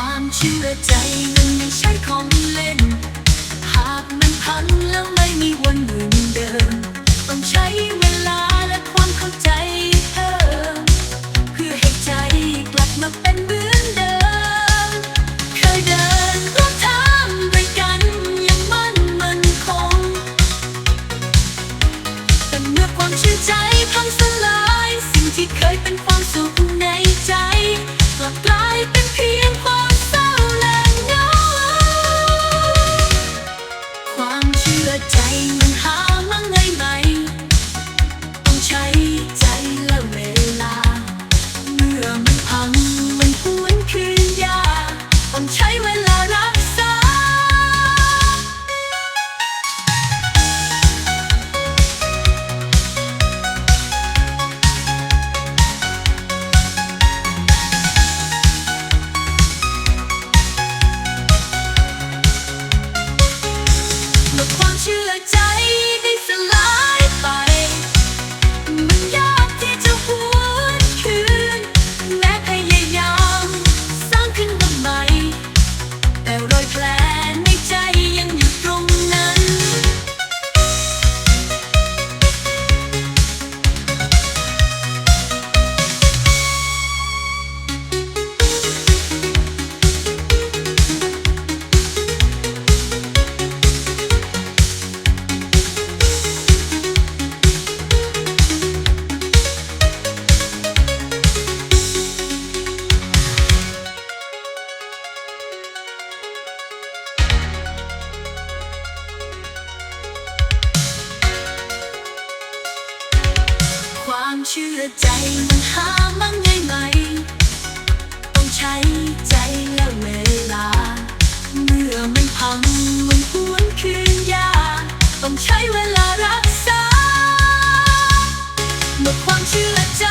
ความเชื่อใจมันไม่ใช่ของเล่น หากมันพังแล้วไม่มีวันเหมือนเดิม ต้องใช้เวลาและความเข้าใจเพิ่มเพื่อให้ใจกลับมาเป็นเหมือนเดิม เคยเดินร่วมทางไปกันอย่างมั่นมั่นคง แต่เมื่อความเชื่อใจพังสลาย เชื่อใจมันหามันง่ายไหม ต้องใช้ใจและเวลา เมื่อมันพังมันหวนคืนยา ต้องใช้เวลารักษาหมดความเชื่อใจ